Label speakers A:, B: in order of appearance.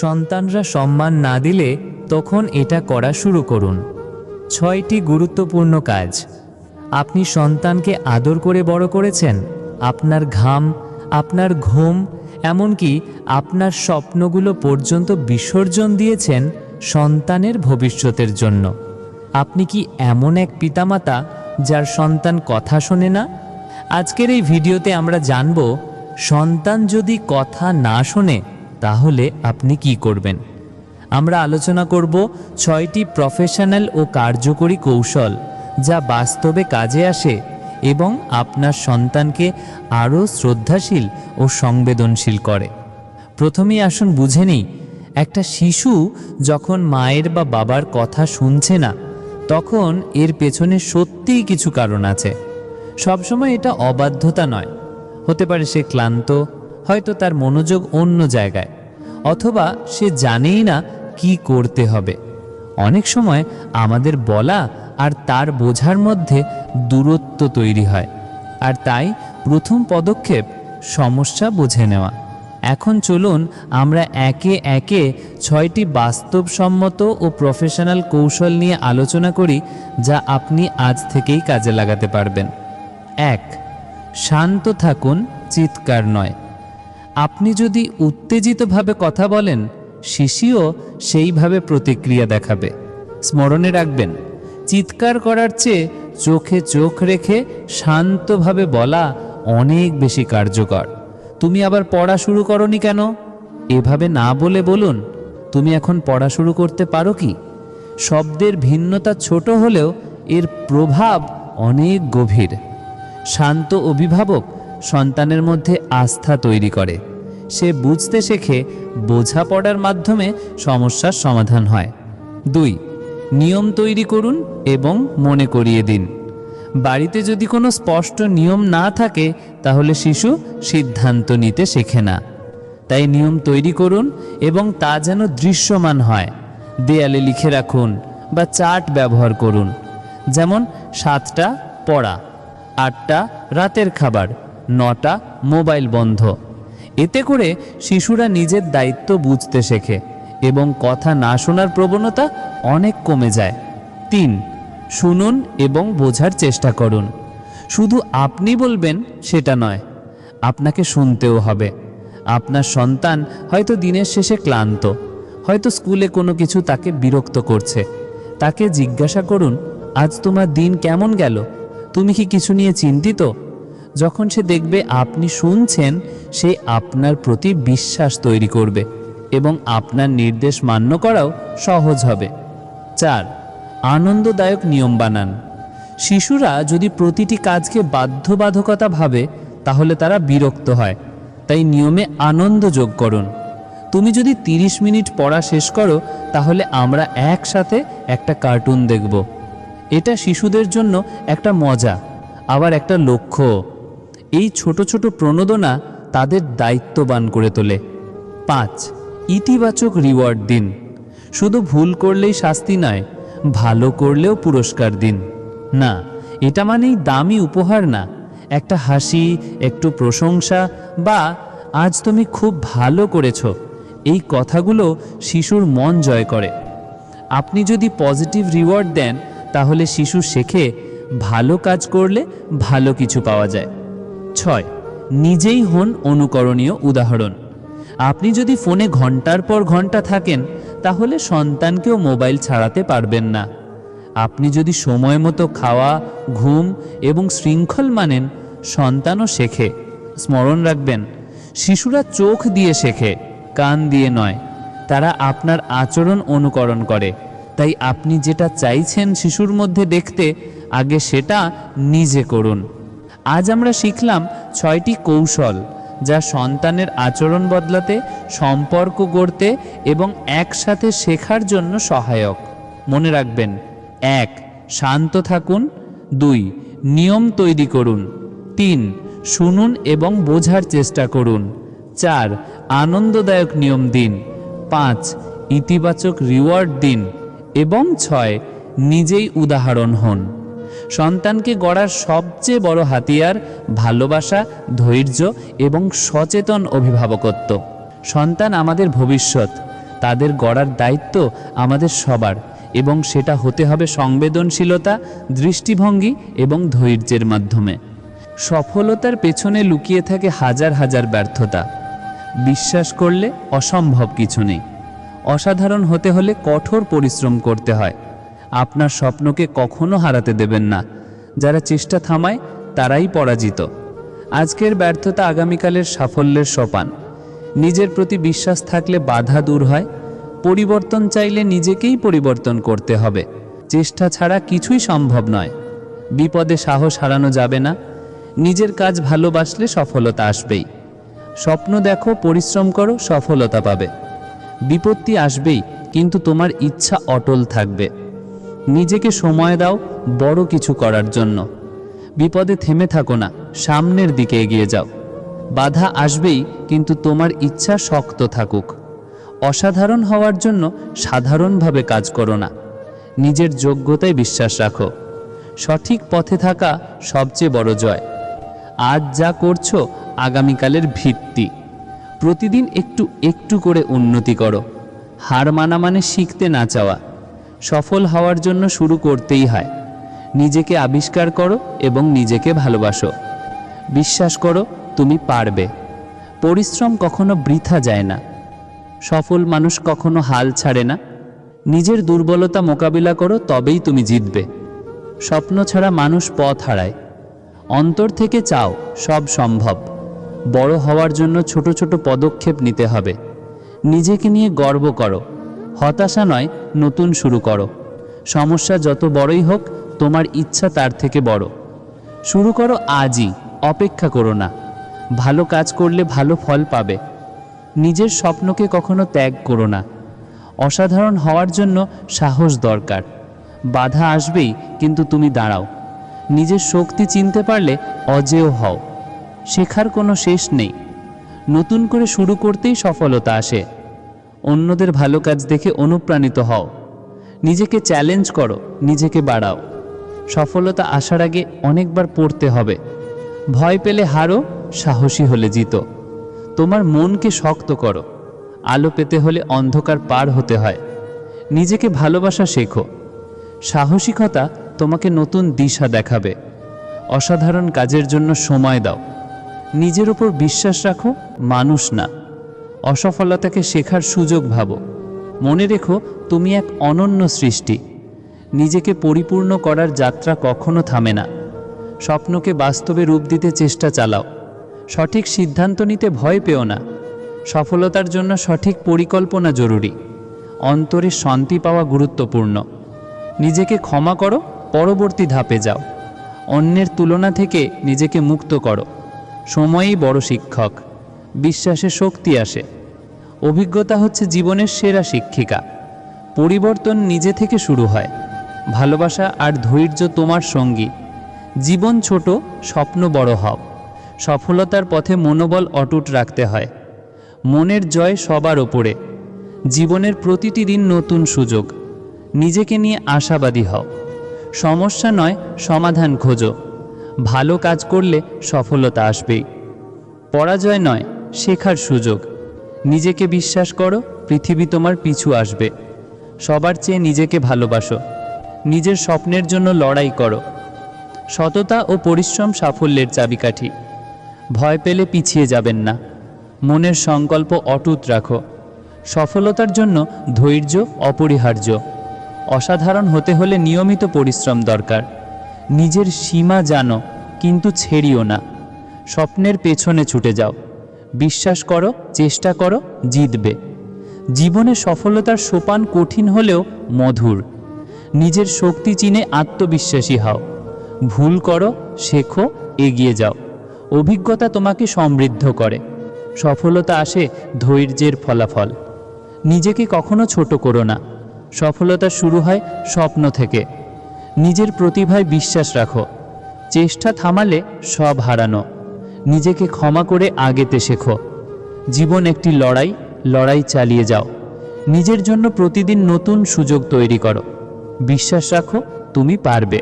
A: সন্তানরা সম্মান না দিলে তখন এটা করা শুরু করুন। ছয়টি গুরুত্বপূর্ণ কাজ। আপনি সন্তানকে আদর করে বড় করেছেন, আপনার ঘাম, আপনার ঘুম, এমনকি আপনার স্বপ্নগুলো পর্যন্ত বিসর্জন দিয়েছেন সন্তানের ভবিষ্যতের জন্য। আপনি কি এমন এক পিতামাতা যার সন্তান কথা শোনে না? আজকের এই ভিডিওতে আমরা জানব, সন্তান যদি কথা না শোনে তাহলে আপনি কি করবেন? আমরা আলোচনা করব ছয়টি প্রফেশনাল ও কার্যকরী কৌশল যা বাস্তবে কাজে আসে এবং আপনার সন্তানকে আরও শ্রদ্ধাশীল ও সংবেদনশীল করে। প্রথমেই আসুন বুঝে নিই, একটা শিশু যখন মায়ের বা বাবার কথা শুনছে না, তখন এর পেছনে সত্যিই কিছু কারণ আছে। সবসময় এটা অবাধ্যতা নয়। হতে পারে সে ক্লান্ত হয়তো তার মনোযোগ অন্য জায়গায়, অথবা সে জানেই না কি করতে হবে। অনেক সময় আমাদের বলা আর তার বোঝার মধ্যে দূরত্ব তৈরি হয়, আর তাই প্রথম পদক্ষেপ সমস্যা বুঝে নেওয়া। এখন চলুন আমরা একে একে ছয়টি বাস্তবসম্মত ও প্রফেশনাল কৌশল নিয়ে আলোচনা করি, যা আপনি আজ থেকেই কাজে লাগাতে পারবেন। এক, শান্ত থাকুন, চিৎকার নয়। আপনি যদি উত্তেজিতভাবে কথা বলেন, শিশিও সেইভাবে প্রতিক্রিয়া দেখাবে। স্মরণে রাখবেন, চিৎকার করার চেয়ে চোখে চোখ রেখে শান্তভাবে বলা অনেক বেশি কার্যকর। তুমি আবার পড়া শুরু করনি কেন? এভাবে না বলে বলুন, তুমি এখন পড়া শুরু করতে পারো কি? শব্দের ভিন্নতা ছোট হলেও এর প্রভাব অনেক গভীর। শান্ত অভিভাবক সন্তানের মধ্যে আস্থা তৈরি করে। সে বুঝতে শেখে বোঝাপড়ার মাধ্যমে সমস্যার সমাধান হয়। দুই, নিয়ম তৈরি করুন এবং মনে করিয়ে দিন। বাড়িতে যদি কোনো স্পষ্ট নিয়ম না থাকে, তাহলে শিশু সিদ্ধান্ত নিতে শেখে না। তাই নিয়ম তৈরি করুন এবং তা যেন দৃশ্যমান হয়। দেয়ালে লিখে রাখুন বা চার্ট ব্যবহার করুন। যেমন, সাতটা পড়া, আটটা রাতের খাবার। নটা মোবাইল বন্ধ। এতে করে শিশুরা নিজের দায়িত্ব বুঝতে শেখে এবং কথা না শোনার প্রবণতা অনেক কমে যায়। তিন, শুনুন এবং বোঝার চেষ্টা করুন। শুধু আপনি বলবেন সেটা নয়, আপনাকে শুনতেও হবে। আপনার সন্তান হয়তো দিনের শেষে ক্লান্ত, হয়তো স্কুলে কোনো কিছু তাকে বিরক্ত করছে। তাকে জিজ্ঞাসা করুন, আজ তোমার দিন কেমন গেল? তুমি কি কিছু নিয়ে চিন্তিত? যখন সে দেখবে আপনি শুনছেন, সে আপনার প্রতি বিশ্বাস তৈরি করবে এবং আপনার নির্দেশ মান্য করাও সহজ হবে। চার, আনন্দদায়ক নিয়ম বানান। শিশুরা যদি প্রতিটি কাজকে বাধ্যবাধকতা ভাবে, তাহলে তারা বিরক্ত হয়। তাই নিয়মে আনন্দ যোগ করুন। তুমি যদি 30 মিনিট পড়া শেষ করো, তাহলে আমরা একসাথে একটা কার্টুন দেখব। এটা শিশুদের জন্য একটা মজা, আবার একটা লক্ষ্য এই ছোট ছোট প্রণোদনা তাদের দায়িত্ববান করে তোলে। পাঁচ, ইতিবাচক রিওয়ার্ড দিন। শুধু ভুল করলেই শাস্তি নয়, ভালো করলেও পুরস্কার দিন। না, এটা মানেই দামি উপহার না, একটা হাসি, একটু প্রশংসা বা আজ তুমি খুব ভালো করেছ, এই কথাগুলো শিশুর মন জয় করে। আপনি যদি পজিটিভ রিওয়ার্ড দেন, তাহলে শিশু শেখে ভালো কাজ করলে ভালো কিছু পাওয়া যায়। ছয়। নিজেই হন অনুকরণীয় উদাহরণ। আপনি যদি ফোনে ঘণ্টার পর ঘণ্টা থাকেন, তাহলে সন্তানকেও মোবাইল ছাড়াতে পারবেন না। আপনি যদি সময় মতো খাওয়া, ঘুম এবং শৃঙ্খল মানেন, সন্তানও শেখে। স্মরণ রাখবেন, শিশুরা চোখ দিয়ে শেখে, কান দিয়ে নয়। তারা আপনার আচরণ অনুকরণ করে। তাই আপনি যেটা চাইছেন শিশুর মধ্যে দেখতে, আগে সেটা নিজে করুন। আজ আমরা শিখলাম ছয়টি কৌশল, যা সন্তানের আচরণ বদলাতে, সম্পর্ক গড়তে এবং একসাথে শেখার জন্য সহায়ক। মনে রাখবেন, এক, শান্ত থাকুন, দুই, নিয়ম তৈরি করুন, তিন, শুনুন এবং বোঝার চেষ্টা করুন, চার, আনন্দদায়ক নিয়ম দিন, পাঁচ, ইতিবাচক রিওয়ার্ড দিন এবং ছয়, নিজেই উদাহরণ হন। সন্তানকে গড়ার সবচেয়ে বড় হাতিয়ার ভালোবাসা, ধৈর্য এবং সচেতন অভিভাবকত্ব। সন্তান আমাদের ভবিষ্যৎ,
B: তাদের গড়ার দায়িত্ব আমাদের সবার এবং সেটা হতে হবে সংবেদনশীলতা, দৃষ্টিভঙ্গি এবং ধৈর্যের মাধ্যমে। সফলতার পেছনে লুকিয়ে থাকে হাজার হাজার ব্যর্থতা। বিশ্বাস করলে অসম্ভব কিছু নেই। অসাধারণ হতে হলে কঠোর পরিশ্রম করতে হয়। আপনার স্বপ্নকে কখনো হারাতে দেবেন না। যারা চেষ্টা থামায়, তারাই পরাজিত। আজকের ব্যর্থতা আগামীকালের সাফল্যের সোপান। নিজের প্রতি বিশ্বাস থাকলে বাধা দূর হয়। পরিবর্তন চাইলে নিজেকেই পরিবর্তন করতে হবে। চেষ্টা ছাড়া কিছুই সম্ভব নয়। বিপদে সাহস হারানো যাবে না। নিজের কাজ ভালোবাসলে সফলতা আসবেই। স্বপ্ন দেখো, পরিশ্রম করো, সফলতা পাবে। বিপত্তি আসবেই, কিন্তু তোমার ইচ্ছা অটল থাকবে। নিজেকে সময় দাও বড় কিছু করার জন্য। বিপদে থেমে থাকো না, সামনের দিকে এগিয়ে যাও। বাধা আসবেই, কিন্তু তোমার ইচ্ছা শক্ত থাকুক। অসাধারণ হওয়ার জন্য সাধারণভাবে কাজ করো না। নিজের যোগ্যতায় বিশ্বাস রাখো। সঠিক পথে থাকা সবচেয়ে বড় জয়। আজ যা করছ, আগামীকালের ভিত্তি। প্রতিদিন একটু একটু করে উন্নতি করো। হার মানা মানে শিখতে না চাওয়া। সফল হওয়ার জন্য শুরু করতেই হয়। নিজেকে আবিষ্কার করো এবং নিজেকে ভালোবাসো। বিশ্বাস করো, তুমি পারবে। পরিশ্রম কখনো বৃথা যায় না। সফল মানুষ কখনো হাল ছাড়ে না। নিজের দুর্বলতা মোকাবিলা করো, তবেই তুমি জিতবে। স্বপ্ন ছাড়া মানুষ পথ হারায়। অন্তর থেকে চাও, সব সম্ভব। বড় হওয়ার জন্য ছোট ছোট পদক্ষেপ নিতে হবে। নিজেকে নিয়ে গর্ব করো। হতাশা নয়, নতুন শুরু করো। সমস্যা যত বড়ই হোক, তোমার ইচ্ছা তার থেকে বড়। শুরু করো আজই, অপেক্ষা করো না। ভালো কাজ করলে ভালো ফল পাবে। নিজের স্বপ্নকে কখনো ত্যাগ করো না। অসাধারণ হওয়ার জন্য সাহস দরকার। বাধা আসবেই, কিন্তু তুমি দাঁড়াও। নিজের শক্তি চিনতে পারলে অজেয় হও। শেখার কোনো শেষ নেই। নতুন করে শুরু করতেই সফলতা আসে। অন্যদের ভালো কাজ দেখে অনুপ্রাণিত হও। নিজেকে চ্যালেঞ্জ করো, নিজেকে বাড়াও। সফলতা আসার আগে অনেকবার পড়তে হবে। ভয় পেলে হারো, সাহসী হলে জিতো। তোমার মনকে শক্ত করো। আলো পেতে হলে অন্ধকার পার হতে হয়। নিজেকে ভালোবাসা শেখো। সাহসিকতা তোমাকে নতুন দিশা দেখাবে। অসাধারণ কাজের জন্য সময় দাও। নিজের উপর বিশ্বাস রাখো, মানুষ না। অসফলতাকে শেখার সুযোগ ভাবো। মনে রেখো, তুমি এক অনন্য সৃষ্টি। নিজেকে পরিপূর্ণ করার যাত্রা কখনো থামে না। স্বপ্নকে বাস্তবে রূপ দিতে চেষ্টা চালাও। সঠিক সিদ্ধান্ত নিতে ভয় পেও না। সফলতার জন্য সঠিক পরিকল্পনা জরুরি। অন্তরে শান্তি পাওয়া গুরুত্বপূর্ণ। নিজেকে ক্ষমা করো, পরবর্তী ধাপে যাও। অন্যের তুলনা থেকে নিজেকে মুক্ত করো। সময়ই বড় শিক্ষক। বিশ্বাসে শক্তি আসে। অভিজ্ঞতা হচ্ছে জীবনের সেরা শিক্ষিকা। পরিবর্তন নিজে থেকে শুরু হয়। ভালোবাসা আর ধৈর্য তোমার সঙ্গী। জীবন ছোট, স্বপ্ন বড় হও। সফলতার পথে মনোবল অটুট রাখতে হয়। মনের জয় সবার ওপরে। জীবনের প্রতিটি দিন নতুন সুযোগ। নিজেকে নিয়ে আশাবাদী হও। সমস্যা নয়, সমাধান খোঁজো। ভালো কাজ করলে সফলতা আসবেই। পরাজয় নয় শেখার সুযোগ। নিজেকে বিশ্বাস করো, পৃথিবী তোমার পিছু আসবে। সবার চেয়ে নিজেকে ভালোবাসো। নিজের স্বপ্নের জন্য লড়াই করো। সততা ও পরিশ্রম সাফল্যের চাবিকাঠি। ভয় পেলে পিছিয়ে যাবেন না। মনের সংকল্প অটুট রাখো। সফলতার জন্য ধৈর্য, অপরিহার্য। অসাধারণ হতে হলে নিয়মিত পরিশ্রম দরকার। নিজের সীমা জানো, কিন্তু ছেড়িও না। স্বপ্নের পেছনে ছুটে যাও। বিশ্বাস করো, চেষ্টা করো, জিতবে। জীবনে সফলতার সোপান কঠিন হলেও মধুর। নিজের শক্তি চিনে আত্মবিশ্বাসী হও। ভুল করো, শেখো, এগিয়ে যাও। অভিজ্ঞতা তোমাকে সমৃদ্ধ করে। সফলতা আসে ধৈর্যের ফলাফল। নিজেকে কখনো ছোট করো না। সফলতা শুরু হয় স্বপ্ন থেকে। নিজের প্রতিভায় বিশ্বাস রাখো। চেষ্টা থামালে সব হারানো। নিজেকে ক্ষমা করে আগেতে শেখো। জীবন একটি লড়াই লড়াই চালিয়ে যাও। নিজের জন্য প্রতিদিন নতুন সুযোগ তৈরি করো। বিশ্বাস রাখো, তুমি পারবে।